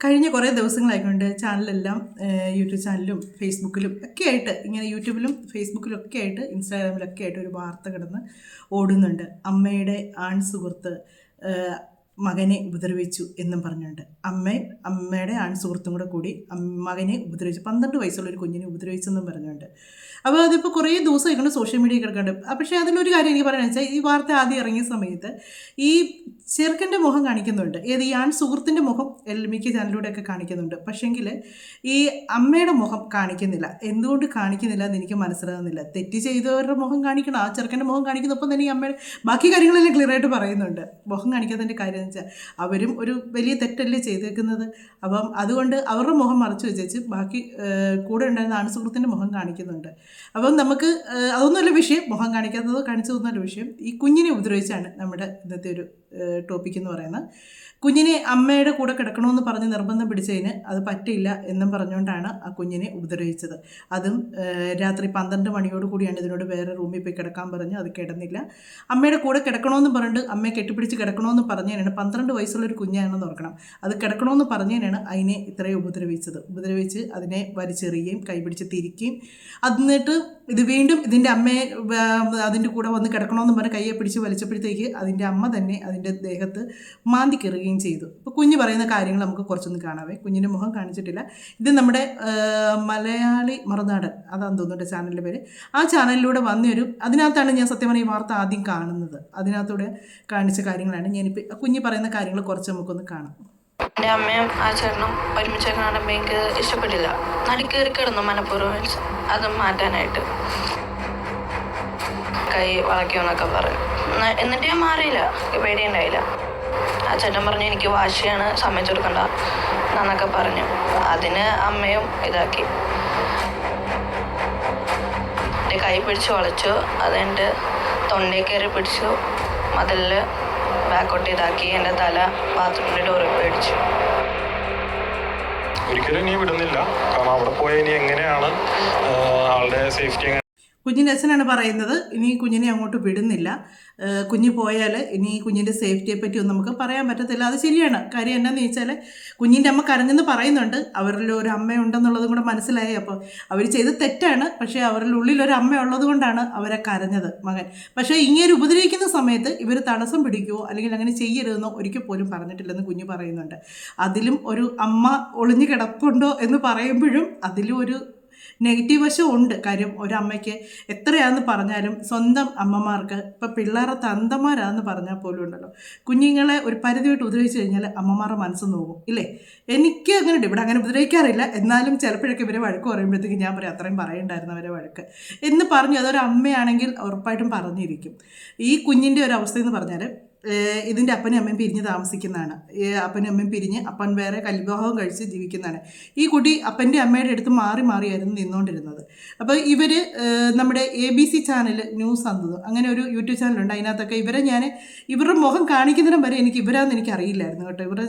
കഴിഞ്ഞ കുറേ ദിവസങ്ങളായിക്കൊണ്ട് ചാനലെല്ലാം യൂട്യൂബ് ചാനലും ഫേസ്ബുക്കിലും ഒക്കെ ആയിട്ട് ഇങ്ങനെ യൂട്യൂബിലും ഫേസ്ബുക്കിലും ഒക്കെ ആയിട്ട് ഇൻസ്റ്റാഗ്രാമിലൊക്കെ ആയിട്ട് ഒരു വാർത്ത കിടന്ന് ഓടുന്നുണ്ട്. അമ്മയുടെ ആൺ സുഹൃത്ത് മകനെ ഉപദ്രവിച്ചു എന്നും പറഞ്ഞുകൊണ്ട് അമ്മ അമ്മയുടെ ആൺ സുഹൃത്തും കൂടെ കൂടി മകനെ ഉപദ്രവിച്ചു പന്ത്രണ്ട് വയസ്സുള്ള ഒരു കുഞ്ഞിനെ ഉപദ്രവിച്ചെന്നും പറഞ്ഞുകൊണ്ട് അപ്പോൾ അതിപ്പോൾ കുറേ ദിവസം ഇങ്ങനെ സോഷ്യൽ മീഡിയ കിടക്കുന്നുണ്ട് പക്ഷേ അതിലൊരു കാര്യം എനിക്ക് പറയുന്നത് വെച്ചാൽ ഈ വാർത്ത ആദ്യം ഇറങ്ങിയ സമയത്ത് ഈ ചെറുക്കന്റെ മുഖം കാണിക്കുന്നുണ്ട്. ഏത് ഈ ആൺ സുഹൃത്തിന്റെ മുഖം മിക്ക ചാനലിലൂടെയൊക്കെ കാണിക്കുന്നുണ്ട്. പക്ഷേങ്കിൽ ഈ അമ്മയുടെ മുഖം കാണിക്കുന്നില്ല. എന്തുകൊണ്ട് കാണിക്കുന്നില്ല എന്ന് എനിക്ക് മനസ്സിലാകുന്നില്ല. തെറ്റ് ചെയ്തവരുടെ മുഖം കാണിക്കണം. ആ ചെറുക്കന്റെ മുഖം കാണിക്കുന്നപ്പം തന്നെ ഈ അമ്മയുടെ ബാക്കി കാര്യങ്ങളെല്ലാം ക്ലിയർ ആയിട്ട് പറയുന്നുണ്ട്. മുഖം കാണിക്കാത്തതിന്റെ കാര്യം എന്ന് വെച്ചാൽ അവരും ഒരു വലിയ തെറ്റല്ലേ ചെയ്തേക്കുന്നത്? അപ്പം അതുകൊണ്ട് അവരുടെ മുഖം മറച്ചു വെച്ചേച്ച് ബാക്കി കൂടെ ഉണ്ടായിരുന്ന ആൺസുഹൃത്തിന്റെ മുഖം കാണിക്കുന്നുണ്ട്. അപ്പം നമുക്ക് അതൊന്നുമല്ല വിഷയം. മുഖം കാണിക്കാത്തതോ കാണിച്ചതൊന്നുമല്ല വിഷയം. ഈ കുഞ്ഞിനെ ഉപദ്രവിച്ചാണ് നമ്മുടെ ഇന്നത്തെ ഒരു ടോപ്പിക് എന്ന് പറയുന്നത്. കുഞ്ഞിനെ അമ്മയുടെ കൂടെ കിടക്കണമെന്ന് പറഞ്ഞ് നിർബന്ധം പിടിച്ചതിന് അത് പറ്റില്ല എന്നും പറഞ്ഞുകൊണ്ടാണ് ആ കുഞ്ഞിനെ ഉപദ്രവിച്ചത്. അതും രാത്രി പന്ത്രണ്ട് മണിയോട് കൂടിയാണ് ഇതിനോട് വേറെ റൂമിൽ പോയി കിടക്കാൻ പറഞ്ഞു അത് കിടന്നില്ല. അമ്മയുടെ കൂടെ കിടക്കണമെന്ന് പറഞ്ഞിട്ട് അമ്മയെ കെട്ടിപ്പിടിച്ച് കിടക്കണമെന്ന് പറഞ്ഞതിനാണ് പന്ത്രണ്ട് വയസ്സുള്ളൊരു കുഞ്ഞാണെന്ന് ഓർക്കണം. അത് കിടക്കണമെന്ന് പറഞ്ഞതിനാണ് അതിനെ ഇത്രയും ഉപദ്രവിച്ചത്. ഉപദ്രവിച്ച് അതിനെ വലിച്ചെറിയുകയും കൈപിടിച്ച് തിരിക്കുകയും എന്നിട്ട് ഇത് വീണ്ടും ഇതിന്റെ അമ്മയെ അതിന്റെ കൂടെ വന്ന് കിടക്കണമെന്ന് പറഞ്ഞ് കയ്യെ പിടിച്ച് വലിച്ചപ്പോഴത്തേക്ക് അതിന്റെ അമ്മ തന്നെ അതിന്റെ ദേഹത്ത് മാന്തി കയറുകയും ചെയ്തു. അപ്പോൾ കുഞ്ഞ് പറയുന്ന കാര്യങ്ങൾ നമുക്ക് കുറച്ചൊന്ന് കാണാവേ. കുഞ്ഞിന്റെ മുഖം കാണിച്ചിട്ടില്ല. ഇത് നമ്മുടെ മലയാളി മറുനാടൻ. അതാന്ന് തോന്നുന്നുണ്ട് ചാനലിന്റെ പേര്. ആ ചാനലിലൂടെ വന്നൊരു അതിനകത്താണ് ഞാൻ സത്യം പറഞ്ഞ ഈ വാർത്ത ആദ്യം കാണുന്നത്. അതിനകത്തൂടെ കാണിച്ച കാര്യങ്ങളാണ് ഞാനിപ്പോൾ കുഞ്ഞ് പറയുന്ന കാര്യങ്ങൾ കുറച്ച് നമുക്കൊന്ന് കാണാം. എന്റെ അമ്മയും ആ ചേട്ടനും ഒരുമിച്ച് കാണുമ്പോൾ എനിക്ക് ഇഷ്ടപ്പെട്ടില്ല. നടുക്കേറി കിടന്നു മനഃപൂർവം അത് മാറ്റാനായിട്ട് കൈ വളയ്ക്കുമെന്നൊക്കെ പറഞ്ഞു. എന്നിട്ട് ഞാൻ മാറിയില്ല. പേടി ഉണ്ടായില്ല ആ ചേട്ടൻ പറഞ്ഞു എനിക്ക് വാശിയാണ് സമ്മതിച്ചു കൊടുക്കണ്ട എന്നൊക്കെ പറഞ്ഞു. അതിന് അമ്മയും ഇതാക്കി. എന്റെ കൈ പിടിച്ച് വളച്ചു. അതെന്റെ തൊണ്ടയിൽ കയറി പിടിച്ചു. മതിലിൽ ബാക്കോട്ട് ഇതാക്കി. എന്റെ തല ബാത്റൂമിന്റെ ഡോറിൽ പേടിച്ചു. ഒരിക്കലും ഇനി വിടുന്നില്ല. കാരണം അവിടെ പോയ ഇനി എങ്ങനെയാണ് ആളുടെ സേഫ്റ്റി കുഞ്ഞിന്റെ അച്ഛനാണ് പറയുന്നത് ഇനി കുഞ്ഞിനെ അങ്ങോട്ട് വിടുന്നില്ല. കുഞ്ഞ് പോയാൽ ഇനി കുഞ്ഞിന്റെ സേഫ്റ്റിയെ പറ്റി ഒന്നും നമുക്ക് പറയാൻ പറ്റത്തില്ല. അത് ശരിയാണ്. കാര്യം എന്നാന്ന് ചോദിച്ചാൽ കുഞ്ഞിന്റെ അമ്മ കരഞ്ഞെന്ന് പറയുന്നുണ്ട്. അവരിൽ ഒരു അമ്മയുണ്ടെന്നുള്ളതും കൂടെ മനസ്സിലായി. അപ്പോൾ അവർ ചെയ്ത് തെറ്റാണ്. പക്ഷേ അവരുടെ ഉള്ളിൽ ഒരു അമ്മ ഉള്ളത് കൊണ്ടാണ് അവരെ കരഞ്ഞത് മകൻ. പക്ഷേ ഇങ്ങനെ ഉപദ്രവിക്കുന്ന സമയത്ത് ഇവർ തടസ്സം പിടിക്കുമോ അല്ലെങ്കിൽ അങ്ങനെ ചെയ്യരുതെന്നോ ഒരിക്കൽ പോലും പറഞ്ഞിട്ടില്ലെന്ന് കുഞ്ഞ് പറയുന്നുണ്ട്. അതിലും ഒരു അമ്മ ഒളിഞ്ഞു കിടപ്പുണ്ടോ എന്ന് പറയുമ്പോഴും അതിലും ഒരു നെഗറ്റീവ് വശം ഉണ്ട്. കാര്യം ഒരമ്മയ്ക്ക് എത്രയാണെന്ന് പറഞ്ഞാലും സ്വന്തം അമ്മമാർക്ക് ഇപ്പം പിള്ളേരെ തന്തമാരാന്ന് പറഞ്ഞാൽ പോലും ഉണ്ടല്ലോ. കുഞ്ഞുങ്ങളെ ഒരു പരിധിയായിട്ട് ഉപദ്രവിച്ചു കഴിഞ്ഞാൽ അമ്മമാരുടെ മനസ്സ് നോക്കും ഇല്ലേ? എനിക്ക് അങ്ങനെ ഉണ്ട് ഇവിടെ അങ്ങനെ ഉപദ്രവിക്കാറില്ല. എന്നാലും ചിലപ്പോഴൊക്കെ ഇവരെ വഴക്ക് പറയുമ്പോഴത്തേക്ക് ഞാൻ പറയും അത്രയും പറയണ്ടായിരുന്നു അവരെ വഴക്ക്. എന്ന് പറഞ്ഞു അതൊരു അമ്മയാണെങ്കിൽ ഉറപ്പായിട്ടും പറഞ്ഞിരിക്കും. ഈ കുഞ്ഞിന്റെ ഒരു അവസ്ഥ എന്ന് പറഞ്ഞാൽ ഇതിന്റെ അപ്പനും അമ്മയും പിരിഞ്ഞ് താമസിക്കുന്നതാണ്. അപ്പനും അമ്മയും പിരിഞ്ഞ് അപ്പൻ വേറെ കൽവിവാഹവും കഴിച്ച് ജീവിക്കുന്നതാണ്. ഈ കുട്ടി അപ്പന്റെ അമ്മയുടെ അടുത്ത് മാറി മാറിയായിരുന്നു നിന്നുകൊണ്ടിരുന്നത്. അപ്പോൾ ഇവർ നമ്മുടെ A B C channel news അന്തത് അങ്ങനെ ഒരു യൂട്യൂബ് ചാനലുണ്ട് അതിനകത്തൊക്കെ ഇവരെ ഞാൻ ഇവരുടെ മുഖം കാണിക്കുന്നതിനും വരെ എനിക്ക് ഇവരാന്ന് എനിക്ക് അറിയില്ലായിരുന്നു കേട്ടോ. ഇവരുടെ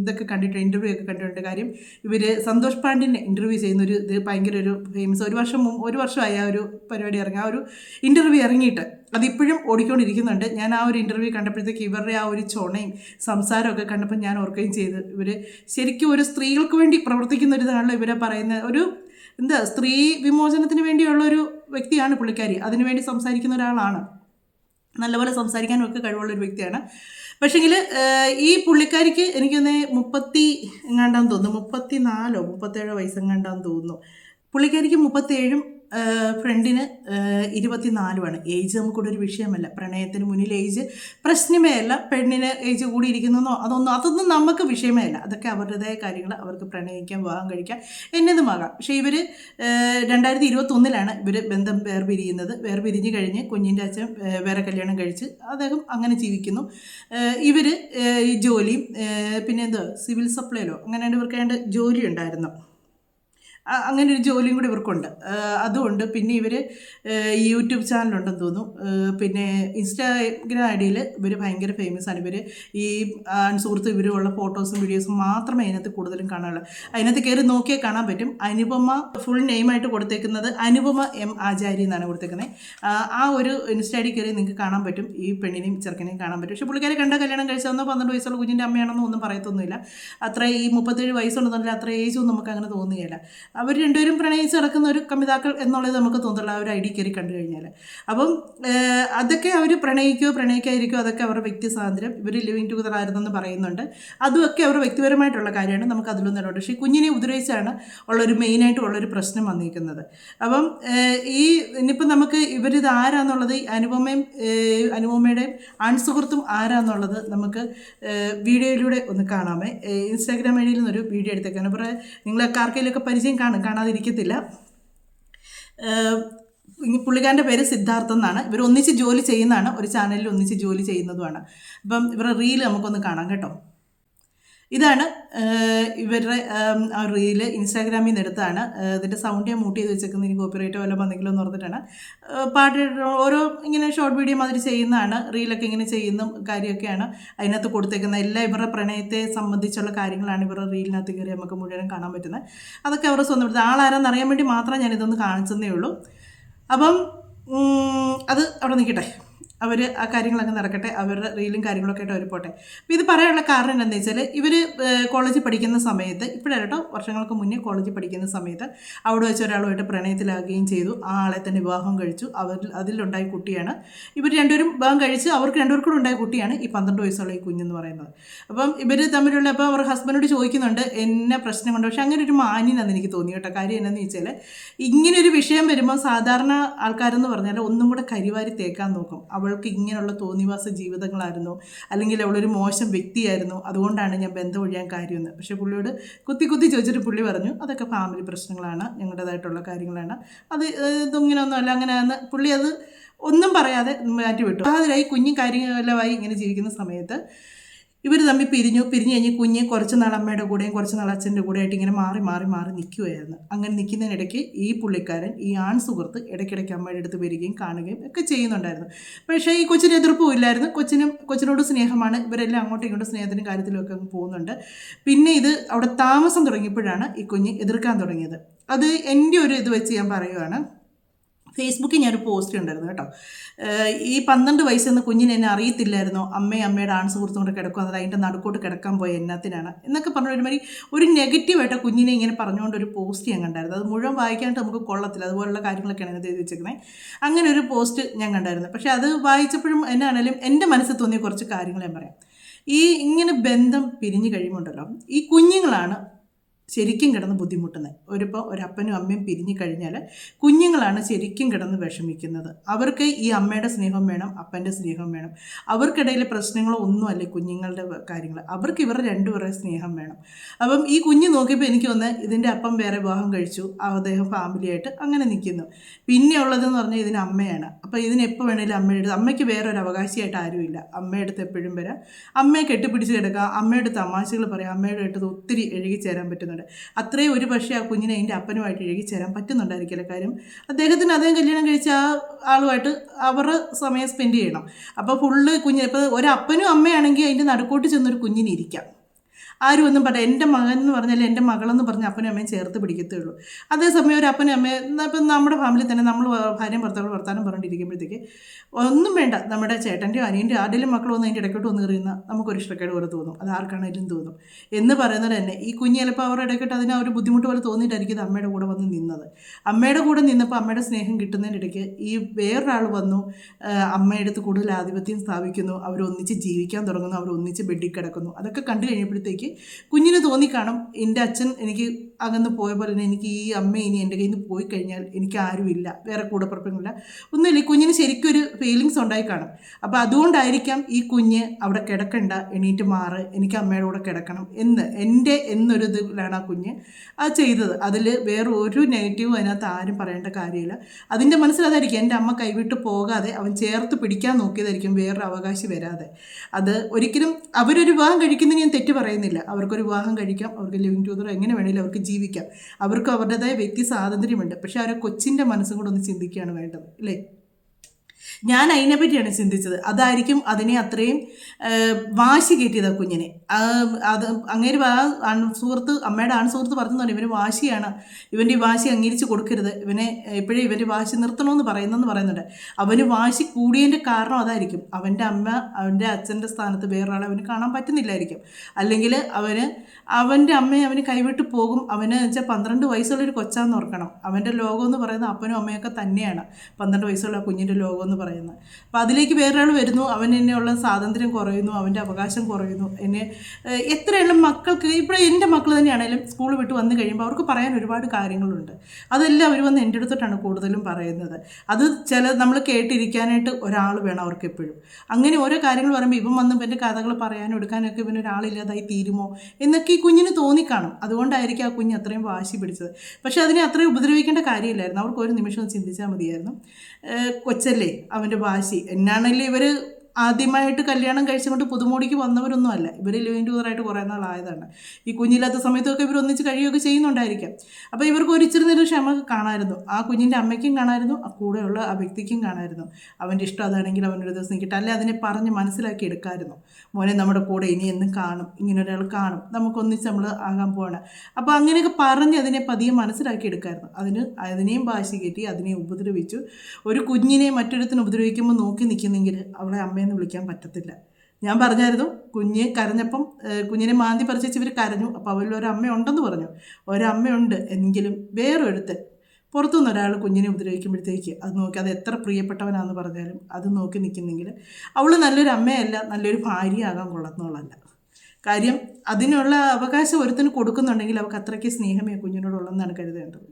ഇതൊക്കെ കണ്ടിട്ട് ഇന്റർവ്യൂ ഒക്കെ കണ്ടിട്ടുണ്ട് കാര്യം ഇവർ സന്തോഷ് പാണ്ഡ്യനെ ഇന്റർവ്യൂ ചെയ്യുന്ന ഒരു ഇത് ഭയങ്കര ഒരു ഫേമസ് ഒരു വർഷം ഒരു വർഷമായി ആ ഒരു പരിപാടി ഇറങ്ങി ആ ഒരു ഇന്റർവ്യൂ ഇറങ്ങിയിട്ട് അതിപ്പോഴും ഓടിക്കൊണ്ടിരിക്കുന്നുണ്ട്. ഞാൻ ആ ഒരു ഇന്റർവ്യൂ കണ്ടപ്പോഴത്തേക്ക് ഇവരുടെ ആ ഒരു ചൊണയും സംസാരമൊക്കെ കണ്ടപ്പോൾ ഞാൻ ഓർക്കുകയും ചെയ്തു. ഇവർ ശരിക്കും ഒരു സ്ത്രീകൾക്ക് വേണ്ടി പ്രവർത്തിക്കുന്ന ഒരു ഇതാണല്ലോ ഇവരെ പറയുന്ന ഒരു എന്താ സ്ത്രീ വിമോചനത്തിന് വേണ്ടിയുള്ള ഒരു വ്യക്തിയാണ് പുള്ളിക്കാരി. അതിനുവേണ്ടി സംസാരിക്കുന്ന ഒരാളാണ്. നല്ലപോലെ സംസാരിക്കാനും ഒക്കെ കഴിവുള്ള ഒരു വ്യക്തിയാണ്. പക്ഷേങ്കിൽ ഈ പുള്ളിക്കാരിക്ക് എനിക്കൊന്ന് മുപ്പത്തി എങ്ങാണ്ടാന്ന് തോന്നുന്നു. മുപ്പത്തി നാലോ മുപ്പത്തേഴോ വയസ്സെങ്ങാണ്ടാന്ന് തോന്നുന്നു. പുള്ളിക്കാരിക്ക് മുപ്പത്തേഴും ഫ്രണ്ടിന് ഇരുപത്തിനാലുമാണ് ഏജ് നമുക്കൂടെ ഒരു വിഷയമല്ല. പ്രണയത്തിന് മുന്നിൽ ഏജ് പ്രശ്നമേ അല്ല പെണ്ണിന് ഏജ് കൂടിയിരിക്കുന്നോ അതൊന്നും അതൊന്നും നമുക്ക് വിഷയമേ അല്ല അതൊക്കെ അവരുടേതായ കാര്യങ്ങൾ അവർക്ക് പ്രണയിക്കാം വിവാഹം കഴിക്കാം എന്നതുമാകാം. പക്ഷേ ഇവർ രണ്ടായിരത്തി ഇരുപത്തൊന്നിലാണ് ഇവർ ബന്ധം വേർപിരിയുന്നത്. വേർപിരിഞ്ഞ് കഴിഞ്ഞ് കുഞ്ഞിന്റെ അച്ഛൻ വേറെ കല്യാണം കഴിച്ച് അദ്ദേഹം അങ്ങനെ ജീവിക്കുന്നു. ഇവർ ജോലിയും പിന്നെ എന്തോ സിവിൽ സപ്ലൈയിലോ അങ്ങനെ ഇവർക്ക് ജോലി ഉണ്ടായിരുന്നു. അങ്ങനെ ഒരു ജോലിയും കൂടി ഇവർക്കുണ്ട്. അതുകൊണ്ട് പിന്നെ ഇവർ യൂട്യൂബ് ചാനലുണ്ടെന്ന് തോന്നുന്നു. പിന്നെ ഇൻസ്റ്റാഗ്രാം ഐ ഡിയിൽ ഇവർ ഭയങ്കര ഫേമസ് ആണ് ഇവർ ഈ സുഹൃത്ത് ഇവരുള്ള ഫോട്ടോസും വീഡിയോസും മാത്രമേ അതിനകത്ത് കൂടുതലും കാണാനുള്ളൂ. അതിനകത്ത് കയറി നോക്കിയാൽ കാണാൻ പറ്റും. അനുപമ ഫുൾ നെയിമായിട്ട് കൊടുത്തേക്കുന്നത് അനുപമ എം ആചാര്യ എന്നാണ് കൊടുത്തേക്കുന്നത്. ആ, ഒരു ഇൻസ്റ്റാ ഐ ഡി കയറി നിങ്ങൾക്ക് കാണാൻ പറ്റും. ഈ പെണ്ണിനെയും ചെറുക്കനെയും കാണാൻ പറ്റും. പക്ഷേ പുള്ളിക്കാരെ കണ്ട കല്യാണം കഴിച്ചതെന്നോ പന്ത്രണ്ട് വയസ്സുള്ള കുഞ്ഞിന്റെ അമ്മയാണെന്നോ ഒന്നും പറയത്തൊന്നുമില്ല. അത്ര ഈ മുപ്പത്തേഴ് വയസ്സുണ്ടെന്നുണ്ടെങ്കിൽ അത്ര ഏജൊന്നും നമുക്ക് അങ്ങനെ തോന്നുകയില്ല. അവർ രണ്ടുപേരും പ്രണയിച്ച് നടക്കുന്ന ഒരു കമിതാക്കൾ എന്നുള്ളത് നമുക്ക് തോന്നുന്നില്ല ആ ഒരു ഐ ഡി കയറി കണ്ടു കഴിഞ്ഞാൽ അപ്പം അതൊക്കെ അവർ പ്രണയിക്കുകയോ പ്രണയിക്കാതിരിക്കുകയോ അതൊക്കെ അവരുടെ വ്യക്തി സ്വാതന്ത്ര്യം ഇവർ ലിവിങ് ടുഗദർ ആയിരുന്നെന്ന് പറയുന്നുണ്ട്. അതുമൊക്കെ അവരുടെ വ്യക്തിപരമായിട്ടുള്ള കാര്യമാണ് നമുക്ക് അതിലൊന്നും ഇടപെടും പക്ഷേ കുഞ്ഞിനെ ഉദ്രവിച്ചാണ് ഉള്ളൊരു മെയിനായിട്ട് ഉള്ളൊരു പ്രശ്നം വന്നിരിക്കുന്നത്. അപ്പം ഈ ഇനിയിപ്പം നമുക്ക് ഇവരിത് ആരാന്നുള്ളത് അനുപമയും അനുപമയുടെയും ആൺസുഹൃത്തും ആരാന്നുള്ളത് നമുക്ക് വീഡിയോയിലൂടെ ഒന്ന് കാണാമേ. ഇൻസ്റ്റാഗ്രാം വഴിയിൽ നിന്നൊരു വീഡിയോ എടുത്തേക്കാണ്. അപ്പോൾ നിങ്ങളൊക്കെ ആർക്കെങ്കിലുമൊക്കെ പരിചയം കാണും കാണാതിരിക്കത്തില്ല. പുള്ളിക്കാരന്റെ പേര് സിദ്ധാർത്ഥ് എന്നാണ്. ഇവർ ഒന്നിച്ച് ജോലി ചെയ്യുന്നതാണ് ഒരു ചാനലിൽ ഒന്നിച്ച് ജോലി ചെയ്യുന്നതുമാണ്. അപ്പം ഇവരുടെ റീൽ നമുക്കൊന്ന് കാണാം കേട്ടോ. ഇതാണ് ഇവരുടെ ആ റീൽ ഇൻസ്റ്റാഗ്രാമിൽ നിന്ന് എടുത്താണ് ഇതിന്റെ സൗണ്ട് ഞാൻ മൂട്ട് ചെയ്ത് വെച്ചേക്കുന്നത് ഇനി കോപ്പിറൈറ്റോ വല്ലതും വന്നെങ്കിലും എന്ന് ഓർത്തിട്ടാണ്. പാട്ട് ഓരോ ഇങ്ങനെ ഷോർട്ട് വീഡിയോ മാതിരി ചെയ്യുന്നതാണ് റീലൊക്കെ ഇങ്ങനെ ചെയ്യുന്ന കാര്യമൊക്കെയാണ് അതിനകത്ത് കൊടുത്തേക്കുന്നത്. എല്ലാ ഇവരുടെ പ്രണയത്തെ സംബന്ധിച്ചുള്ള കാര്യങ്ങളാണ് ഇവരുടെ റീലിനകത്ത് കയറി നമുക്ക് മുഴുവൻ കാണാൻ പറ്റുന്നത്. അതൊക്കെ അവരുടെ സ്വന്തം ആളാരാന്ന് അറിയാൻ വേണ്ടി മാത്രമേ ഞാൻ ഇതൊന്ന് കാണിച്ചതേ ഉള്ളൂ. അപ്പം അത് അവിടെ നിൽക്കട്ടെ. അവർ ആ കാര്യങ്ങളൊക്കെ നടക്കട്ടെ അവരുടെ റീലും കാര്യങ്ങളൊക്കെ ആയിട്ട് അവർ പോട്ടെ. അപ്പോൾ ഇത് പറയാനുള്ള കാരണം എന്താണെന്ന് വെച്ചാൽ ഇവർ കോളേജിൽ പഠിക്കുന്ന സമയത്ത് കേട്ടോ വർഷങ്ങൾക്ക് മുന്നേ കോളേജിൽ പഠിക്കുന്ന സമയത്ത് അവിടെ വെച്ച് ഒരാളുമായിട്ട് പ്രണയത്തിലാകുകയും ചെയ്തു. ആ ആളെ തന്നെ വിവാഹം കഴിച്ചു. അവർ അതിലുണ്ടായ കുട്ടിയാണ്. ഇവർ രണ്ടുപേരും വിവാഹം കഴിച്ച് അവർക്ക് രണ്ടുപേർക്കും കൂടെ ഉണ്ടായ കുട്ടിയാണ് ഈ പന്ത്രണ്ട് വയസ്സുള്ള ഈ കുഞ്ഞെന്ന് പറയുന്നത്. അപ്പം ഇവർ തമ്മിലുള്ള അപ്പോൾ അവർ ഹസ്ബൻഡോട് ചോദിക്കുന്നുണ്ട് എന്നെ പ്രശ്നമുണ്ട് പക്ഷെ അങ്ങനെ ഒരു മാന്യനാന്ന് എനിക്ക് തോന്നി കേട്ടോ. കാര്യം എന്നാന്ന് വെച്ചാൽ ഇങ്ങനെ ഒരു വിഷയം വരുമ്പോൾ സാധാരണ ആൾക്കാരെന്ന് പറഞ്ഞാൽ ഒന്നും കൂടെ കരിവാരി തേക്കാൻ നോക്കും. അവൾക്ക് ഇങ്ങനെയുള്ള തോന്നിവാസ ജീവിതങ്ങളായിരുന്നു. അല്ലെങ്കിൽ അവളൊരു മോശം വ്യക്തിയായിരുന്നു. അതുകൊണ്ടാണ് ഞാൻ ബന്ധം ഒഴിയാൻ കാര്യമെന്ന്. പക്ഷേ പുള്ളിയോട് കുത്തി കുത്തി ചോദിച്ചിട്ട് പുള്ളി പറഞ്ഞു അതൊക്കെ ഫാമിലി പ്രശ്നങ്ങളാണ്. ഞങ്ങളുടേതായിട്ടുള്ള കാര്യങ്ങളാണ്. അത് ഏഹ്, ഇതിങ്ങനെ ഒന്നുമല്ല അങ്ങനെയാന്ന് പുള്ളി അത് ഒന്നും പറയാതെ മാറ്റി വിട്ടു അതിലായി കുഞ്ഞും കാര്യങ്ങളായി ഇങ്ങനെ ജീവിക്കുന്ന സമയത്ത് ഇവർ തമ്മിൽ പിരിഞ്ഞു പിരിഞ്ഞു കഴിഞ്ഞ് കുഞ്ഞ് കുറച്ച് നാൾ അമ്മയുടെ കൂടെയും കുറച്ച് നാൾ അച്ഛന്റെ കൂടെ ആയിട്ട് ഇങ്ങനെ മാറി മാറി മാറി നിൽക്കുമായിരുന്നു അങ്ങനെ നിൽക്കുന്നതിനിടയ്ക്ക് ഈ പുള്ളിക്കാരൻ ഈ ആൺ സുഹൃത്ത് ഇടയ്ക്കിടയ്ക്ക് അമ്മയുടെ അടുത്ത് വരികയും കാണുകയും ഒക്കെ ചെയ്യുന്നുണ്ടായിരുന്നു. പക്ഷേ ഈ കൊച്ചിന് എതിർപ്പും ഇല്ലായിരുന്നു. കൊച്ചിനും കൊച്ചിനോട് സ്നേഹമാണ്. ഇവരെല്ലാം അങ്ങോട്ടും ഇങ്ങോട്ടും സ്നേഹത്തിനും കാര്യത്തിലൊക്കെ അങ്ങ് പോകുന്നുണ്ട്. പിന്നെ ഇത് അവിടെ താമസം തുടങ്ങിയപ്പോഴാണ് ഈ കുഞ്ഞ് എതിർക്കാൻ തുടങ്ങിയത്. അത് എന്റെ ഒരു ഇത് വെച്ച് ഞാൻ പറയുവാണ്. ഫേസ്ബുക്കിൽ ഞാനൊരു പോസ്റ്റ് ഉണ്ടായിരുന്നു കേട്ടോ. ഈ പന്ത്രണ്ട് വയസ്സെന്ന് കുഞ്ഞിനെ എന്നെ അറിയത്തില്ലായിരുന്നു. അമ്മയും അമ്മയുടെ ആൺ സുഹൃത്തും കൊണ്ട് കിടക്കും അത് അതിന്റെ നടുക്കോട്ട് കിടക്കാൻ പോയ എന്നത്തിനാണ്. എന്നൊക്കെ പറഞ്ഞ ഒരുമാതിരി ഒരു നെഗറ്റീവായിട്ട് കുഞ്ഞിനെ ഇങ്ങനെ പറഞ്ഞുകൊണ്ട് ഒരു പോസ്റ്റ് ഞാൻ കണ്ടായിരുന്നു. അത് മുഴുവൻ വായിക്കാനായിട്ട് നമുക്ക് കൊള്ളത്തില്ല. അതുപോലുള്ള കാര്യങ്ങളൊക്കെയാണ് അതിനകത്ത് എഴുതി വെച്ചിരിക്കുന്നത് അങ്ങനെ ഒരു പോസ്റ്റ് ഞാൻ കണ്ടായിരുന്നു. പക്ഷേ അത് വായിച്ചപ്പോഴും എന്നാണേലും എന്റെ മനസ്സിൽ തോന്നിയ കുറച്ച് കാര്യങ്ങൾ ഞാൻ പറയാം. ഈ ഇങ്ങനെ ബന്ധം പിരിഞ്ഞു കഴിയുമ്പോണ്ടല്ലോ ഈ കുഞ്ഞുങ്ങളാണ് ശരിക്കും കിടന്ന് ബുദ്ധിമുട്ടുന്നത്. ഒരിപ്പോൾ ഒരപ്പനും അമ്മയും പിരിഞ്ഞു കഴിഞ്ഞാൽ കുഞ്ഞുങ്ങളാണ് ശരിക്കും കിടന്ന് വിഷമിക്കുന്നത്. അവർക്ക് ഈ അമ്മയുടെ സ്നേഹം വേണം അപ്പന്റെ സ്നേഹം വേണം. അവർക്കിടയിൽ പ്രശ്നങ്ങളോ ഒന്നുമല്ല കുഞ്ഞുങ്ങളുടെ കാര്യങ്ങൾ. അവർക്ക് ഇവരുടെ രണ്ടുപേരുടെ സ്നേഹം വേണം. അപ്പം ഈ കുഞ്ഞ് നോക്കിയപ്പോൾ എനിക്ക് വന്ന് ഇതിന്റെ അപ്പം വേറെ വിവാഹം കഴിച്ചു. അദ്ദേഹം ഫാമിലിയായിട്ട് അങ്ങനെ നിൽക്കുന്നു. പിന്നെ ഉള്ളതെന്ന് പറഞ്ഞാൽ ഇതിന് അമ്മയാണ്. അപ്പോൾ ഇതിനെപ്പോൾ വേണേലും അമ്മയുടെ അടുത്ത് അമ്മയ്ക്ക് വേറെ ഒരു അവകാശിയായിട്ട് ആരുമില്ല. അമ്മയുടെ അടുത്ത് എപ്പോഴും വരാം. അമ്മയെ കെട്ടിപ്പിടിച്ച് കിടക്കുക. അമ്മയുടെ തമാശകൾ പറയാം. അമ്മയുടെ അടുത്ത് ഒത്തിരി എഴുകി ചേരാൻ പറ്റുന്നുണ്ട്. അത്രയും ഒരു പക്ഷേ ആ കുഞ്ഞിനെ അതിന്റെ അപ്പനുമായിട്ട് എഴുകി ചേരാൻ പറ്റുന്നുണ്ടായിരിക്കില്ല. കാര്യം അദ്ദേഹത്തിന് അദ്ദേഹം കല്യാണം കഴിച്ച ആ ആളുമായിട്ട് അവരുടെ സമയം സ്പെൻഡ് ചെയ്യണം. അപ്പോൾ ഫുള്ള് കുഞ്ഞ് ഇപ്പോൾ ഒരു അപ്പനും അമ്മയാണെങ്കിൽ അതിന്റെ നടുക്കോട്ട് ചെന്നൊരു കുഞ്ഞിന് ഇരിക്കാം ആരും ഒന്നും പറയാം എന്റെ മകൻ എന്ന് പറഞ്ഞാൽ എന്റെ മകളെന്ന് പറഞ്ഞ് അപ്പനും അമ്മയും ചേർത്ത് പിടിക്കത്തേ ഉള്ളൂ അതേസമയം ഒരു അപ്പനും അമ്മയും ഇപ്പം നമ്മുടെ ഫാമിലി തന്നെ നമ്മൾ ഭാര്യയും ഭർത്താവ് വർത്താനം പറഞ്ഞിരിക്കുമ്പോഴത്തേക്ക് ഒന്നും വേണ്ട നമ്മുടെ ചേട്ടന്റെയോ അനിയന്റെയോ ആരുടെയും മക്കൾ വന്ന് അതിന്റെ ഇടയ്ക്കോട്ട് വന്ന് കയറിയുന്ന നമുക്കൊരു ഇഷ്ടക്കേട് പോലെ തോന്നും. അത് ആർക്കാണെങ്കിലും തോന്നും. എന്ന് പറയുന്നത് തന്നെ ഈ കുഞ്ഞ് ചിലപ്പോൾ അവരുടെ ഇടയ്ക്കിട്ട് അതിന് ഒരു ബുദ്ധിമുട്ട് പോലെ തോന്നിയിട്ടായിരിക്കും അമ്മയുടെ കൂടെ വന്ന് നിന്നത്. അമ്മയുടെ കൂടെ നിന്നപ്പോൾ അമ്മയുടെ സ്നേഹം കിട്ടുന്നതിനിടയ്ക്ക് ഈ വേറൊരാൾ വന്നു അമ്മയുടെ അടുത്ത് കൂടുതൽ ആധിപത്യം സ്ഥാപിക്കുന്നു അവരൊന്നിച്ച് ജീവിക്കാൻ തുടങ്ങുന്നു അവരൊന്നിച്ച് ബെഡിൽ കിടക്കുന്നു. അതൊക്കെ കണ്ടു കഴിഞ്ഞപ്പോഴത്തേക്ക് കുഞ്ഞിന് തോന്നിക്കാണും എന്റെ അച്ഛൻ എനിക്ക് അകന്ന് പോയ പോലെ തന്നെ എനിക്ക് ഈ അമ്മ ഇനി എന്റെ കയ്യിൽ നിന്ന് പോയി കഴിഞ്ഞാൽ എനിക്ക് ആരുമില്ല വേറെ കൂടപ്പുറപ്പില്ല ഒന്നുമില്ല ഈ കുഞ്ഞിന് ശരിക്കും ഒരു ഫീലിങ്സ് ഉണ്ടായി കാണും. അപ്പോൾ അതുകൊണ്ടായിരിക്കാം ഈ കുഞ്ഞ് അവിടെ കിടക്കണ്ട എണീറ്റ് മാറ് എനിക്ക് അമ്മയുടെ കൂടെ കിടക്കണം എന്ന് എന്റെ എന്നൊരു ഇതിലാണ് ആ കുഞ്ഞ് അത് ചെയ്തത്. അതിൽ വേറെ ഒരു നെഗറ്റീവും അതിനകത്ത് ആരും പറയേണ്ട കാര്യമില്ല. അതിന്റെ മനസ്സിലതായിരിക്കും എന്റെ അമ്മ കൈവിട്ട് പോകാതെ അവൻ ചേർത്ത് പിടിക്കാൻ നോക്കിയതായിരിക്കും വേറൊരു അവകാശി വരാതെ. അത് ഒരിക്കലും അവരൊരു വിവാഹം കഴിക്കുന്നതിന് ഞാൻ തെറ്റ് പറയുന്നില്ല. അവർക്കൊരു വിവാഹം കഴിക്കാം അവർക്ക് ലിവിങ് ടൂതർ എങ്ങനെ വേണമെങ്കിലും അവർക്ക് ജീവിക്കാം. അവർക്ക് അവരുടേതായ വ്യക്തി സ്വാതന്ത്ര്യമുണ്ട്. പക്ഷേ അവരെ കൊച്ചിന്റെ മനസ്സും കൂടെ ഒന്ന് ചിന്തിക്കുകയാണ് വേണ്ടത് അല്ലേ? ഞാൻ അതിനെ പറ്റിയാണ് ചിന്തിച്ചത്. അതായിരിക്കും അതിനെ അത്രയും വാശി കയറ്റിയത് ആ കുഞ്ഞിനെ. അത് അങ്ങേര് സുഹൃത്ത് അമ്മയുടെ ആൺ സുഹൃത്ത് പറഞ്ഞതാണ് ഇവന് വാശിയാണ്. ഇവന്റെ വാശി അംഗീകരിച്ച് കൊടുക്കരുത്. ഇവനെ എപ്പോഴും ഇവന്റെ വാശി നിർത്തണമെന്ന് പറയുന്നെന്ന് പറയുന്നുണ്ട്. അവന് വാശി കൂടിയതിന്റെ കാരണം അതായിരിക്കും. അവന്റെ അമ്മ അവന്റെ അച്ഛന്റെ സ്ഥാനത്ത് വേറൊരാളെ അവന് കാണാൻ പറ്റുന്നില്ലായിരിക്കും. അല്ലെങ്കിൽ അവന് അവന്റെ അമ്മയെ അവന് കൈവിട്ട് പോകും. അവന് വെച്ചാൽ പന്ത്രണ്ട് വയസ്സുള്ളൊരു കൊച്ചാന്ന് ഓർക്കണം. അവന്റെ ലോകം എന്ന് പറയുന്നത് അപ്പനും അമ്മയൊക്കെ തന്നെയാണ്. പന്ത്രണ്ട് വയസ്സുള്ള കുഞ്ഞിന്റെ ലോകം എന്ന് പറയുന്നത്. അപ്പോൾ അതിലേക്ക് വേറൊരാൾ വരുന്നു അവൻ എന്നെയുള്ള സ്വാതന്ത്ര്യം കുറയുന്നു അവന്റെ അവകാശം കുറയുന്നു. എന്നെ എത്രയുള്ള മക്കൾക്ക് ഇപ്പോൾ എന്റെ മക്കൾ തന്നെയാണെങ്കിലും സ്കൂൾ വിട്ട് വന്നു കഴിയുമ്പോൾ അവർക്ക് പറയാൻ ഒരുപാട് കാര്യങ്ങളുണ്ട്. അതെല്ലാം അവർ വന്ന് എന്റെ അടുത്തോട്ടാണ് കൂടുതലും പറയുന്നത്. അത് ചില നമ്മൾ കേട്ടിരിക്കാനായിട്ട് ഒരാൾ വേണം അവർക്ക് എപ്പോഴും. അങ്ങനെ ഓരോ കാര്യങ്ങൾ പറയുമ്പോൾ ഇവൻ വന്ന് ഇവന്റെ കഥകൾ പറയാനും എടുക്കാനൊക്കെ ഇവൻ ഒരാളില്ലാതായി തീരുമോ എന്നൊക്കെ ഈ കുഞ്ഞിന് തോന്നിക്കാണും. അതുകൊണ്ടായിരിക്കും ആ കുഞ്ഞ് അത്രയും വാശി പിടിച്ചത്. പക്ഷേ അതിനെ അത്രയും ഉപദ്രവിക്കേണ്ട കാര്യമില്ലായിരുന്നു. അവർക്ക് ഒരു നിമിഷം ചിന്തിച്ചാൽ മതിയായിരുന്നു. കൊച്ചല്ലേ അവന്റെ വാശി. എന്നാണല്ലേ ഇവർ ആദ്യമായിട്ട് കല്യാണം കഴിച്ചുകൊണ്ട് പുതുമോടിക്ക് വന്നവരൊന്നും അല്ല ഇവർ ലിവിങ് ടൂറായിട്ട് കുറേ നാളായതാണ്. ഈ കുഞ്ഞില്ലാത്ത സമയത്തൊക്കെ ഇവർ ഒന്നിച്ച് കഴിയുകയൊക്കെ ചെയ്യുന്നുണ്ടായിരിക്കാം. അപ്പോൾ ഇവർക്ക് ഒരു ഇച്ചിരി നേരം ക്ഷമ കാണാമായിരുന്നു ആ കുഞ്ഞിന്റെ അമ്മയ്ക്കും കാണാമായിരുന്നു ആ കൂടെയുള്ള ആ വ്യക്തിക്കും കാണാമായിരുന്നു അവന്റെ ഇഷ്ടം അതാണെങ്കിൽ അവനൊരു ദിവസം നിൽക്കട്ടെ അല്ലെ അതിനെ പറഞ്ഞ് മനസ്സിലാക്കി എടുക്കാമായിരുന്നു മോനെ നമ്മുടെ കൂടെ ഇനി എന്നും കാണും. ഇങ്ങനെ ഒരാൾ കാണും. നമുക്കൊന്നിച്ച് നമ്മൾ ആകാൻ പോവാണ്. അപ്പോൾ അങ്ങനെയൊക്കെ പറഞ്ഞ് അതിനെ പതിയെ മനസ്സിലാക്കി എടുക്കാമായിരുന്നു അതിന് അതിനെയും വാശി കയറ്റി അതിനെ ഉപദ്രവിച്ചു. ഒരു കുഞ്ഞിനെ മറ്റൊരുത്തിന് ഉപദ്രവിക്കുമ്പോൾ നോക്കി നിൽക്കുന്നെങ്കിൽ അവളെ അമ്മയെന്ന് വിളിക്കാൻ പറ്റത്തില്ല. ഞാൻ പറഞ്ഞായിരുന്നു കുഞ്ഞ് കരഞ്ഞപ്പം കുഞ്ഞിനെ മാന്തി പറിച്ചേച്ച് ഇവർ കരഞ്ഞു. അപ്പോൾ അവരിൽ ഒരു അമ്മയുണ്ടെന്ന് പറഞ്ഞു. ഒരമ്മയുണ്ട് എങ്കിലും വേറൊരുത്തൻ. പുറത്തുനിന്ന് ഒരാൾ കുഞ്ഞിനെ ഉപദ്രവിക്കുമ്പോഴത്തേക്ക് അത് നോക്കി അത് എത്ര പ്രിയപ്പെട്ടവനാന്ന് പറഞ്ഞാലും അത് നോക്കി നിൽക്കുന്നെങ്കിൽ അവൾ നല്ലൊരു അമ്മയല്ല നല്ലൊരു ഭാര്യയാകാൻ കൊള്ളുന്നവളല്ല കാര്യം അതിനുള്ള അവകാശം ഒരുത്തിന് കൊടുക്കുന്നുണ്ടെങ്കിൽ അവൾക്ക് അത്രയ്ക്ക് സ്നേഹമേ കുഞ്ഞിനോടുള്ളതെന്നാണ് കരുതേണ്ടത്.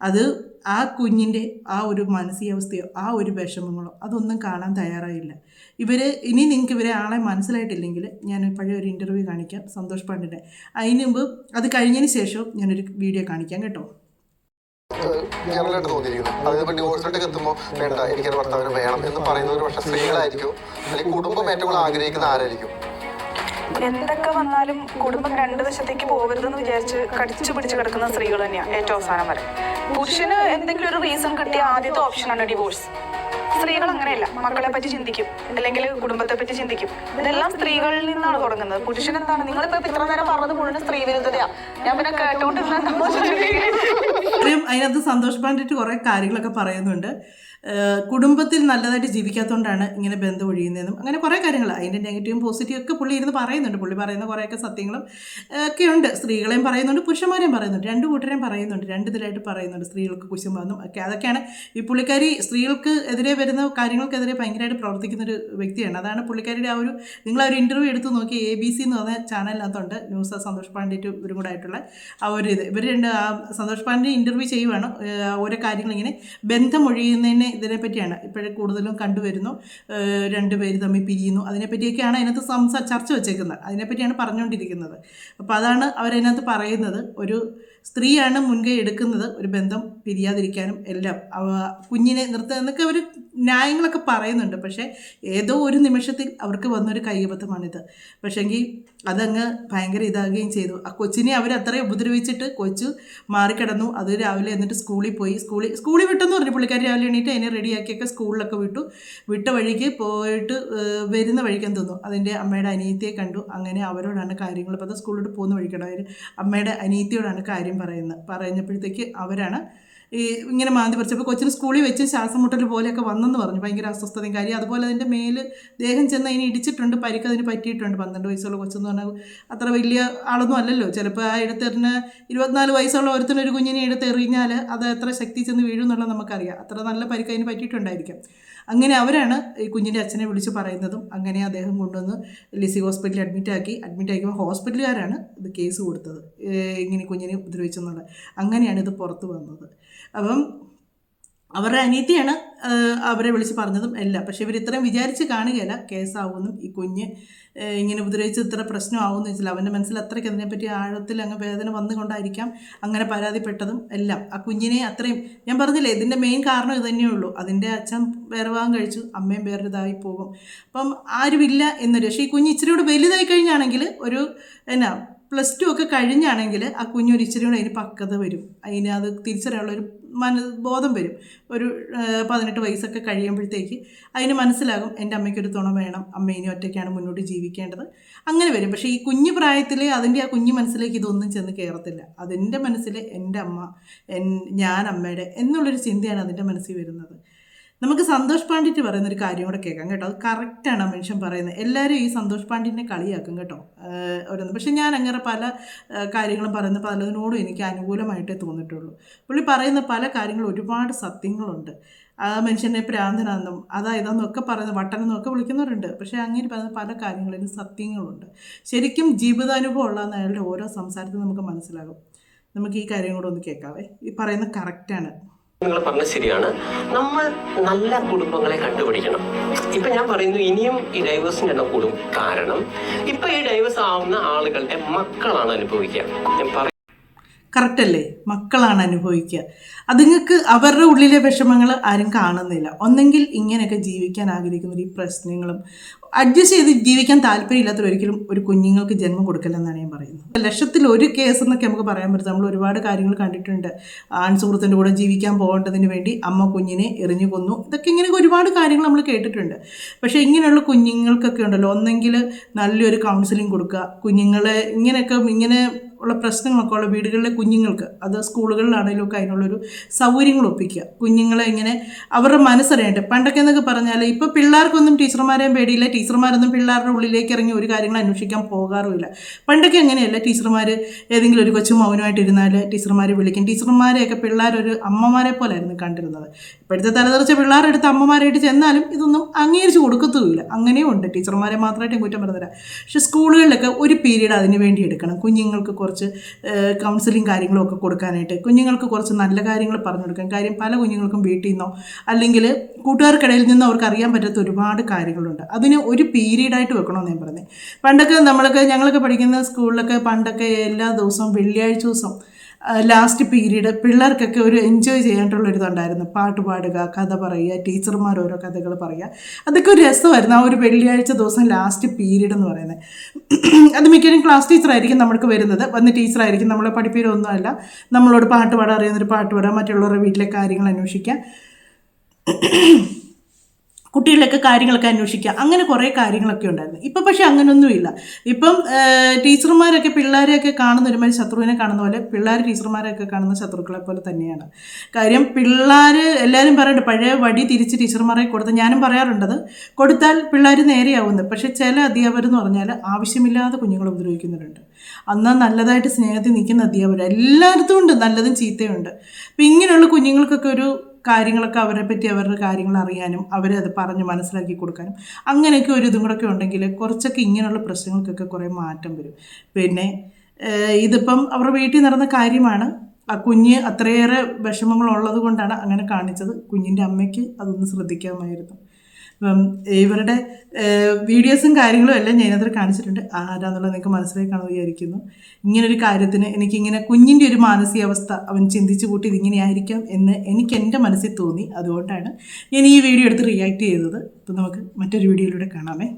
അത് ആ കുഞ്ഞിന്റെ ആ ഒരു മാനസികാവസ്ഥയോ ആ ഒരു വിഷമങ്ങളോ അതൊന്നും കാണാൻ തയ്യാറായില്ല. ഇവർ ഇനി നിങ്ങൾക്ക് ഇവരെ ആളെ മനസ്സിലായിട്ടില്ലെങ്കിൽ ഞാൻ പഴയ ഒരു ഇന്റർവ്യൂ കാണിക്കാം. സന്തോഷ് പാണ്ഡിന്റെ അതിന് മുമ്പ് അത് കഴിഞ്ഞതിന് ശേഷം ഞാനൊരു വീഡിയോ കാണിക്കാം കേട്ടോ. ജനറലായിട്ട് തോന്നിയിരിക്കുന്നത് അതിനിപ്പോൾ ഡിവോഴ്സിലോട്ടൊക്കെ എത്തുമ്പോൾ വേണ്ട എനിക്കൊരു ഭർത്താവിന് വേണം എന്ന് പറയുന്നത് ഒരു പക്ഷേ സ്ത്രീകളായിരിക്കും. അല്ലെങ്കിൽ കുടുംബം ഏറ്റവും കൂടുതൽ ആഗ്രഹിക്കുന്ന ആരായിരിക്കും? എന്തൊക്കെ വന്നാലും കുടുംബം രണ്ട് വശത്തേക്ക് പോകരുതെന്ന് വിചാരിച്ച് കടിച്ചു പിടിച്ച് കിടക്കുന്ന സ്ത്രീകൾ തന്നെയാണ് ഏറ്റവും അവസാനം വരെ. പുരുഷന് എന്തെങ്കിലും ഒരു റീസൺ കിട്ടിയ ആദ്യത്തെ ഓപ്ഷനാണ് ഡിവോഴ്സ് സ്ത്രീകൾ അങ്ങനെയല്ല മക്കളെ പറ്റി ചിന്തിക്കും അല്ലെങ്കിൽ കുടുംബത്തെ പറ്റി ചിന്തിക്കും. ഇതെല്ലാം സ്ത്രീകളിൽ നിന്നാണ് തുടങ്ങുന്നത്. പുരുഷൻ എന്താണ്? നിങ്ങളിപ്പോ ഇത്ര നേരം പറഞ്ഞത് മുഴുവൻ സ്ത്രീ വിരുദ്ധതയാ. ഞാൻ പിന്നെ കേട്ടോണ്ടിരുന്ന അതിനകത്ത് സന്തോഷ് കുറേ കാര്യങ്ങളൊക്കെ പറയുന്നുണ്ട്. കുടുംബത്തിൽ നല്ലതായിട്ട് ജീവിക്കാത്തതുകൊണ്ടാണ് ഇങ്ങനെ ബന്ധം ഒഴിയുന്നതെന്നും അങ്ങനെ കുറേ കാര്യങ്ങൾ. അതിന്റെ നെഗറ്റീവും പോസിറ്റീവും ഒക്കെ പുള്ളി ഇരുന്ന് പറയുന്നുണ്ട്. പുള്ളി പറയുന്ന കുറേയൊക്കെ സത്യങ്ങളും ഒക്കെയുണ്ട് സ്ത്രീകളെയും പറയുന്നുണ്ട് പുരുഷന്മാരെയും പറയുന്നുണ്ട്. രണ്ട് കൂട്ടരെയും പറയുന്നുണ്ട്. രണ്ട് ഇതിലായിട്ട് പറയുന്നുണ്ട് സ്ത്രീകൾക്ക് കുശുമ്പാന്നും ഒക്കെ. അതൊക്കെയാണ് ഈ പുള്ളിക്കാരി സ്ത്രീകൾക്ക് എതിരെ വരുന്ന കാര്യങ്ങൾക്കെതിരെ ഭയങ്കരമായിട്ട് പ്രവർത്തിക്കുന്ന ഒരു വ്യക്തിയാണ്. അതാണ് പുള്ളിക്കാരിയുടെ ആ ഒരു നിങ്ങൾ ആ ഒരു ഇന്റർവ്യൂ എടുത്ത് നോക്കി എ ബി സി എന്ന് പറഞ്ഞ ചാനലിനകത്തുണ്ട്. ന്യൂസ് സന്തോഷ് പാണ്ഡേറ്റ് ഇവരും കൂടെ ആയിട്ടുള്ള ആ ഒരു ഇത്. ഇവർ രണ്ട് ആ സന്തോഷ് പാണ്ഡ്യ ഇന്റർവ്യൂ ചെയ്യുവാണ്. ഓരോ കാര്യങ്ങൾ ഇങ്ങനെ ബന്ധം ഒഴിയുന്നതിനെ ഇതിനെ പറ്റിയാണ് ഇപ്പോഴും കൂടുതലും കണ്ടുവരുന്നു. രണ്ട് രണ്ടുപേര് തമ്മിൽ പിരിയുന്നു. അതിനെപ്പറ്റിയൊക്കെയാണ് അതിനകത്ത് സംസാ ചർച്ച വെച്ചേക്കുന്നത്. അതിനെപ്പറ്റിയാണ് പറഞ്ഞുകൊണ്ടിരിക്കുന്നത്. അപ്പോൾ അതാണ് അവരതിനകത്ത് പറയുന്നത്. ഒരു സ്ത്രീയാണ് മുൻകൈ എടുക്കുന്നത് ഒരു ബന്ധം പിരിയാതിരിക്കാനും എല്ലാം. കുഞ്ഞിനെ നിർത്തുക എന്നൊക്കെ അവർ ന്യായങ്ങളൊക്കെ പറയുന്നുണ്ട്. പക്ഷേ ഏതോ ഒരു നിമിഷത്തിൽ അവർക്ക് വന്നൊരു കൈയബദ്ധമാണിത്. പക്ഷേങ്കിൽ അതങ്ങ് ഭയങ്കര ഇതാകുകയും ചെയ്തു. ആ കൊച്ചിനെ അവർ അത്രയും ഉപദ്രവിച്ചിട്ട് കൊച്ചു മാറിക്കിടന്നു. അത് രാവിലെ എന്നിട്ട് സ്കൂളിൽ പോയി. സ്കൂളിൽ സ്കൂളിൽ വിട്ടെന്ന് പറഞ്ഞു. പുള്ളിക്കാരി രാവിലെ എണീറ്റ് അതിനെ റെഡിയാക്കിയൊക്കെ സ്കൂളിലൊക്കെ വിട്ടു. വിട്ട വഴിക്ക് പോയിട്ട് വരുന്ന വഴിക്കാൻ തോന്നുന്നു അതിന്റെ അമ്മയുടെ അനിയത്തിയെ കണ്ടു. അങ്ങനെ അവരോടാണ് കാര്യങ്ങൾ. ഇപ്പോൾ അത് സ്കൂളിലോട്ട് പോകുന്ന വഴിക്കണം അമ്മയുടെ അനിയത്തിയോടാണ് കാര്യം പറയുന്നത് പറഞ്ഞപ്പോഴത്തേക്ക് അവരാണ് ഈ ഇങ്ങനെ മാന്തി പറിച്ചപ്പോൾ കൊച്ചിന് സ്കൂളിൽ വെച്ച് ശ്വാസം മുട്ടൽ പോലെയൊക്കെ വന്നെന്ന് പറഞ്ഞു. ഭയങ്കര അസ്വസ്ഥതയും കാര്യം. അതുപോലെ അതിന്റെ മേൽ ദേഹം ചെന്ന് അതിന് ഇടിച്ചിട്ടുണ്ട് പരിക്ക് അതിന് പറ്റിയിട്ടുണ്ട്. പന്ത്രണ്ട് വയസ്സുള്ള കൊച്ചെന്ന് പറഞ്ഞാൽ അത്ര വലിയ ആളൊന്നും അല്ലല്ലോ. ചിലപ്പോൾ ആ എടുത്തെറിഞ്ഞ് ഇരുപത്തിനാല് വയസ്സുള്ള ഒരുത്തിനൊരു കുഞ്ഞിനെ എടുത്തെറിഞ്ഞാൽ അത് എത്ര ശക്തി ചെന്ന് വീഴും എന്നുള്ളത് നമുക്കറിയാം. അത്ര നല്ല പരിക്ക് അതിന് പറ്റിയിട്ടുണ്ടായിരിക്കും. അങ്ങനെ അവരാണ് ഈ കുഞ്ഞിന്റെ അച്ഛനെ വിളിച്ച് പറയുന്നതും അങ്ങനെ അദ്ദേഹം കൊണ്ടുവന്ന് ലിസി ഹോസ്പിറ്റലിൽ അഡ്മിറ്റ് ആക്കി. അഡ്മിറ്റ് ആക്കിയപ്പോൾ ഹോസ്പിറ്റലുകാരാണ് ഇത് കേസ് കൊടുത്തത്. ഇങ്ങനെ കുഞ്ഞിനെ ഉപദ്രവിച്ചെന്നുള്ളത്. അങ്ങനെയാണ് ഇത് പുറത്ത് വന്നത്. അപ്പം അവരുടെ അനിയത്തിയാണ് അവരെ വിളിച്ച് പറഞ്ഞതും എല്ലാം. പക്ഷെ ഇവർ ഇത്രയും വിചാരിച്ച് കാണുകയല്ല കേസാവുമെന്നും ഈ കുഞ്ഞ് ഇങ്ങനെ ഉപദ്രവിച്ച് ഇത്ര പ്രശ്നമാവുമെന്ന് വെച്ചാൽ അവന്റെ മനസ്സിൽ അത്രയ്ക്ക് അതിനെപ്പറ്റി ആഴത്തിൽ അങ്ങ് വേദന വന്നുകൊണ്ടായിരിക്കാം അങ്ങനെ പരാതിപ്പെട്ടതും എല്ലാം. ആ കുഞ്ഞിനെ അത്രയും ഞാൻ പറഞ്ഞില്ലേ ഇതിന്റെ മെയിൻ കാരണം ഇതുതന്നെ തന്നെയുള്ളൂ അതിന്റെ അച്ഛൻ വേറെ ഭാഗം കഴിച്ചു അമ്മയും വേറൊരിതായി പോകും. അപ്പം ആരുമില്ല എന്നൊരു പക്ഷേ ഈ കുഞ്ഞ് ഇച്ചിരി കൂടെ വലുതായി കഴിഞ്ഞാണെങ്കിൽ ഒരു എന്നാ പ്ലസ് ടു ഒക്കെ കഴിഞ്ഞാണെങ്കിൽ ആ കുഞ്ഞൊരു ഇച്ചിരി കൂടെ അതിന് പക്വത വരും. അതിന് അത് തിരിച്ചറിയാനുള്ളൊരു മന ബോധം വരും. ഒരു പതിനെട്ട് വയസ്സൊക്കെ കഴിയുമ്പോഴത്തേക്ക് അതിന് മനസ്സിലാകും എന്റെ അമ്മയ്ക്കൊരു തുണ വേണം. അമ്മ ഇനി ഒറ്റയ്ക്കാണ് മുന്നോട്ട് ജീവിക്കേണ്ടത്. അങ്ങനെ വരും. പക്ഷേ ഈ കുഞ്ഞു പ്രായത്തിൽ അതിന്റെ ആ കുഞ്ഞു മനസ്സിലേക്ക് ഇതൊന്നും ചെന്ന് കയറത്തില്ല. അതിന്റെ മനസ്സിൽ എന്റെ അമ്മ എൻ ഞാൻ അമ്മയുടെ എന്നുള്ളൊരു ചിന്തയാണ് അതിന്റെ മനസ്സിൽ വരുന്നത്. നമുക്ക് സന്തോഷ് പാണ്ഡിറ്റ് പറയുന്ന ഒരു കാര്യം കൂടെ കേൾക്കാം കേട്ടോ. അത് കറക്റ്റാണ് ആ മനുഷ്യൻ പറയുന്നത്. എല്ലാവരും ഈ സന്തോഷ് പാണ്ഡിറ്റിനെ കളിയാക്കും കേട്ടോ. ഓരോന്ന്. പക്ഷെ ഞാൻ അങ്ങനെ പല കാര്യങ്ങളും പറയുന്ന പലതിനോടും എനിക്ക് അനുകൂലമായിട്ടേ തോന്നിയിട്ടുള്ളൂ. പുള്ളി പറയുന്ന പല കാര്യങ്ങളും ഒരുപാട് സത്യങ്ങളുണ്ട്. ആ മനുഷ്യനെ പ്രാന്തനാണെന്നും അതാ ഒക്കെ പറയുന്ന വട്ടനെന്നും വിളിക്കുന്നവരുണ്ട്. പക്ഷേ അങ്ങനെ പറയുന്ന പല കാര്യങ്ങളിലും സത്യങ്ങളുണ്ട്. ശരിക്കും ജീവിതാനുഭവം ഉള്ളതെന്ന് അയാളുടെ ഓരോ സംസാരത്തിൽ നമുക്ക് മനസ്സിലാകും. നമുക്ക് ഈ കാര്യം കൂടെ ഒന്ന് കേൾക്കാവേ. ഈ പറയുന്നത് കറക്റ്റാണ് നിങ്ങൾ പറഞ്ഞ ശരിയാണ്. നമ്മൾ നല്ല കുടുംബങ്ങളെ കണ്ടുപിടിക്കണം. ഇപ്പൊ ഞാൻ പറയുന്നു ഇനിയും ഈ ഡൈവേഴ്സിന്റെ എണ്ണം കൂടും. കാരണം ഇപ്പൊ ഈ ഡൈവേഴ്സ് ആവുന്ന ആളുകളുടെ മക്കളാണ് അനുഭവിക്കുക. ഞാൻ പറ- കറക്റ്റ് അല്ലേ മക്കളാണ് അനുഭവിക്കുക. അതുങ്ങൾക്ക് അവരുടെ ഉള്ളിലെ വിഷമങ്ങൾ ആരും കാണുന്നില്ല. ഒന്നെങ്കിൽ ഇങ്ങനെയൊക്കെ ജീവിക്കാൻ ആഗ്രഹിക്കുന്ന ഈ പ്രശ്നങ്ങളും അഡ്ജസ്റ്റ് ചെയ്ത് ജീവിക്കാൻ താല്പര്യമില്ലാത്തവർ ഒരിക്കലും ഒരു കുഞ്ഞുങ്ങൾക്ക് ജന്മം കൊടുക്കില്ലെന്നാണ് ഞാൻ പറയുന്നത്. ലക്ഷത്തിൽ ഒരു കേസ് എന്നൊക്കെ നമുക്ക് പറയാൻ പറ്റും നമ്മൾ ഒരുപാട് കാര്യങ്ങൾ കണ്ടിട്ടുണ്ട്. ആൺസുഹൃത്തിന്റെ കൂടെ ജീവിക്കാൻ പോകേണ്ടതിന് വേണ്ടി അമ്മ കുഞ്ഞിനെ എറിഞ്ഞു കൊന്നു. ഇതൊക്കെ ഇങ്ങനെ ഒരുപാട് കാര്യങ്ങൾ നമ്മൾ കേട്ടിട്ടുണ്ട്. പക്ഷേ ഇങ്ങനെയുള്ള കുഞ്ഞുങ്ങൾക്കൊക്കെ ഉണ്ടല്ലോ. ഒന്നെങ്കിൽ നല്ലൊരു കൗൺസിലിംഗ് കൊടുക്കുക. കുഞ്ഞുങ്ങളെ ഇങ്ങനെയൊക്കെ ഇങ്ങനെ ഉള്ള പ്രശ്നങ്ങളൊക്കെ ഉള്ള വീടുകളിലെ കുഞ്ഞുങ്ങൾക്ക് അത് സ്കൂളുകളിലാണെങ്കിലും ഒക്കെ അതിനുള്ളൊരു സൗകര്യങ്ങൾ ഒപ്പിക്കുക. കുഞ്ഞുങ്ങളെ ഇങ്ങനെ അവരുടെ മനസ്സറിയട്ടെ പണ്ടൊക്കെ എന്നൊക്കെ പറഞ്ഞാൽ ഇപ്പോൾ പിള്ളേർക്കൊന്നും ടീച്ചർമാരെയും പേടിയില്ല. ടീച്ചർമാരൊന്നും പിള്ളേരുടെ ഉള്ളിലേക്ക് ഇറങ്ങി ഒരു കാര്യങ്ങൾ അന്വേഷിക്കാൻ പോകാറുമില്ല. പണ്ടൊക്കെ അങ്ങനെയല്ല ടീച്ചർമാർ ഏതെങ്കിലും ഒരു കൊച്ചു മൗനമായിട്ടിരുന്നാൽ ടീച്ചർമാർ വിളിക്കും. ടീച്ചർമാരെയൊക്കെ പിള്ളേരൊരു അമ്മമാരെ പോലായിരുന്നു കണ്ടിരുന്നത്. ഇപ്പോഴത്തെ തലതെറിച്ച പിള്ളേരെടുത്ത് അമ്മമാരായിട്ട് ചെന്നാലും ഇതൊന്നും അംഗീകരിച്ച് കൊടുക്കത്തുമില്ല. അങ്ങനെയും ഉണ്ട് ടീച്ചർമാരെ മാത്രമായിട്ടും കുറ്റം പറഞ്ഞില്ല പക്ഷെ സ്കൂളുകളിലൊക്കെ ഒരു പീരീഡ് അതിന് വേണ്ടി എടുക്കണം. കുഞ്ഞുങ്ങൾക്ക് കുറച്ച് കൗൺസിലിംഗ് കാര്യങ്ങളൊക്കെ കൊടുക്കാനായിട്ട്. കുഞ്ഞുങ്ങൾക്ക് കുറച്ച് നല്ല കാര്യങ്ങൾ പറഞ്ഞു കൊടുക്കാൻ. കാര്യം പല കുഞ്ഞുങ്ങൾക്കും വീട്ടിൽ നിന്നോ അല്ലെങ്കിൽ കൂട്ടുകാർക്കിടയിൽ നിന്നോ അവർക്ക് അറിയാൻ പറ്റാത്ത ഒരുപാട് കാര്യങ്ങളുണ്ട്. അതിന് ഒരു പീരീഡായിട്ട് വെക്കണമെന്ന് ഞാൻ പറഞ്ഞത് പണ്ടൊക്കെ നമ്മളൊക്കെ ഞങ്ങളൊക്കെ പഠിക്കുന്ന സ്കൂളിലൊക്കെ പണ്ടൊക്കെ എല്ലാ ദിവസവും വെള്ളിയാഴ്ച ദിവസം ലാസ്റ്റ് പീരീഡ് പിള്ളേർക്കൊക്കെ ഒരു എൻജോയ് ചെയ്യാനുള്ള ഒരു ഇതുണ്ടായിരുന്നു. പാട്ട് പാടുക കഥ പറയുക ടീച്ചർമാർ ഓരോ കഥകൾ പറയുക. അതൊക്കെ ഒരു രസമായിരുന്നു. ആ ഒരു വെള്ളിയാഴ്ച ദിവസം ലാസ്റ്റ് പീരീഡ് എന്ന് പറയുന്നത്. അത് മിക്കവരും ക്ലാസ് ടീച്ചറായിരിക്കും നമ്മൾക്ക് വരുന്നത്. വന്ന് ടീച്ചറായിരിക്കും നമ്മളെ പഠിപ്പീരൊന്നുമല്ല നമ്മളോട് പാട്ട് പാടാൻ അറിയുന്നൊരു പാട്ട് പാടുക മറ്റുള്ളവരുടെ വീട്ടിലെ കാര്യങ്ങൾ അന്വേഷിക്കാം കുട്ടികളിലൊക്കെ കാര്യങ്ങളൊക്കെ അന്വേഷിക്കുക. അങ്ങനെ കുറേ കാര്യങ്ങളൊക്കെ ഉണ്ടായിരുന്നു. ഇപ്പം പക്ഷേ അങ്ങനെയൊന്നുമില്ല ഇപ്പം ടീച്ചർമാരൊക്കെ പിള്ളേരെയൊക്കെ കാണുന്ന ഒരുമാതിരി ശത്രുവിനെ കാണുന്ന പോലെ പിള്ളേർ ടീച്ചർമാരെയൊക്കെ കാണുന്ന ശത്രുക്കളെ പോലെ തന്നെയാണ്. കാര്യം പിള്ളേർ എല്ലാവരും പറയുന്നുണ്ട് പഴയ വടി തിരിച്ച് ടീച്ചർമാരെ കൊടുത്ത് ഞാനും പറയാറുണ്ടത് കൊടുത്താൽ പിള്ളേർ നേരെയാവുന്നു. പക്ഷേ ചില അധ്യാപകർ എന്ന് പറഞ്ഞാൽ ആവശ്യമില്ലാതെ കുഞ്ഞുങ്ങളെ ഉപദ്രവിക്കുന്നവരുണ്ട്. അന്ന് നല്ലതായിട്ട് സ്നേഹത്തിൽ നിൽക്കുന്ന അധ്യാപകർ എല്ലായിടത്തും ഉണ്ട്. നല്ലതും ചീത്തയുണ്ട് അപ്പം ഇങ്ങനെയുള്ള കുഞ്ഞുങ്ങൾക്കൊക്കെ ഒരു കാര്യങ്ങളൊക്കെ അവരെ പറ്റി അവരുടെ കാര്യങ്ങൾ അറിയാനും അവരെ അത് പറഞ്ഞ് മനസ്സിലാക്കി കൊടുക്കാനും അങ്ങനെയൊക്കെ ഒരു ഇതും കൂടെ ഒക്കെ ഉണ്ടെങ്കിൽ കുറച്ചൊക്കെ ഇങ്ങനെയുള്ള പ്രശ്നങ്ങൾക്കൊക്കെ കുറേ മാറ്റം വരും. പിന്നെ ഇതിപ്പം അവരുടെ വീട്ടിൽ നടന്ന കാര്യമാണ്. ആ കുഞ്ഞ് അത്രയേറെ വിഷമങ്ങളുള്ളത് കൊണ്ടാണ് അങ്ങനെ കാണിച്ചത്. കുഞ്ഞിന്റെ അമ്മയ്ക്ക് അതൊന്ന് ശ്രദ്ധിക്കാമായിരുന്നു. ഇവരുടെ വീഡിയോസും കാര്യങ്ങളും എല്ലാം ഞാൻ ഞാനതിൽ കാണിച്ചിട്ടുണ്ട്. ആരാന്നുള്ളത് നിങ്ങൾക്ക് മനസ്സിലായി കാണാൻ വിചാരിക്കുന്നു. ഇങ്ങനൊരു കാര്യത്തിന് എനിക്കിങ്ങനെ കുഞ്ഞിന്റെ ഒരു മാനസികാവസ്ഥ അവൻ ചിന്തിച്ചു കൂട്ടി ഇതിങ്ങനെയായിരിക്കാം എന്ന് എനിക്ക് എന്റെ മനസ്സിൽ തോന്നി. അതുകൊണ്ടാണ് ഞാൻ ഈ വീഡിയോ എടുത്ത് റിയാക്ട് ചെയ്തത്. അപ്പം നമുക്ക് മറ്റൊരു വീഡിയോയിലൂടെ കാണാമേ.